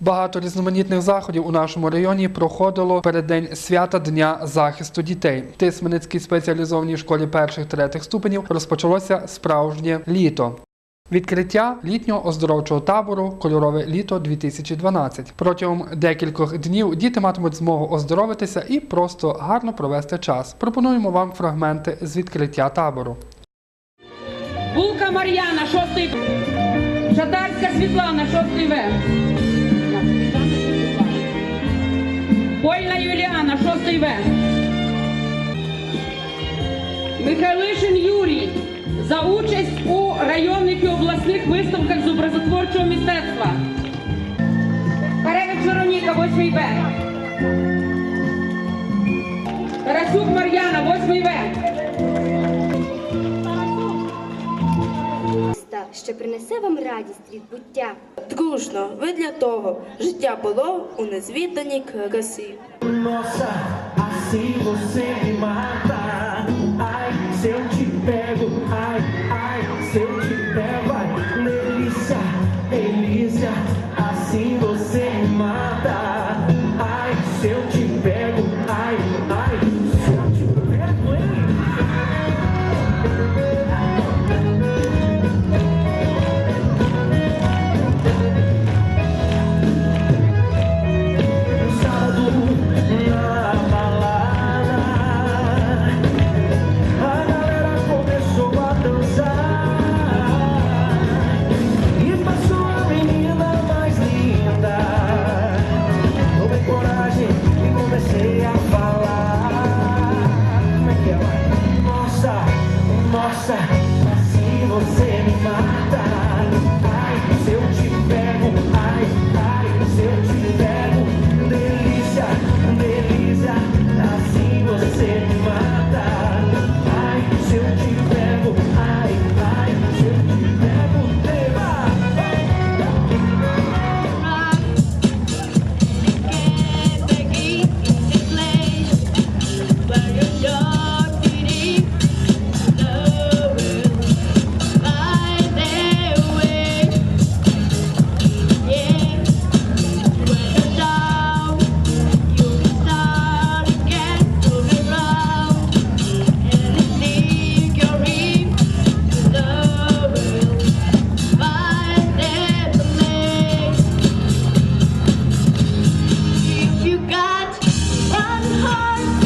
Багато різноманітних заходів у нашому районі проходило перед день свята Дня захисту дітей. В Тисменецькій спеціалізованій школі перших третіх ступенів розпочалося справжнє літо. Відкриття літнього оздоровчого табору Кольорове літо 2012. Протягом декількох днів діти матимуть змогу оздоровитися і просто гарно провести час. Пропонуємо вам фрагменти з відкриття табору. Булка Мар'яна, шостий. Шатарська Світлана, шостий В. Польна Юліана, шостий В. Михайлишин Юрій за участь у районних і обласних виставках з образотворчого мистецтва. Каревич Вероніка, 8 В. Тарасюк Мар'яна, 8 В. що принесе вам радість від буття. Дружно, ви для того життя було у незвіданій красі. Nossa, assim você me mata. Ai, se eu te pego, ai, ai, se eu te pego, ai, delícia, delícia, assim você me mata. Ai, se eu te pego, ai, ai. Bye.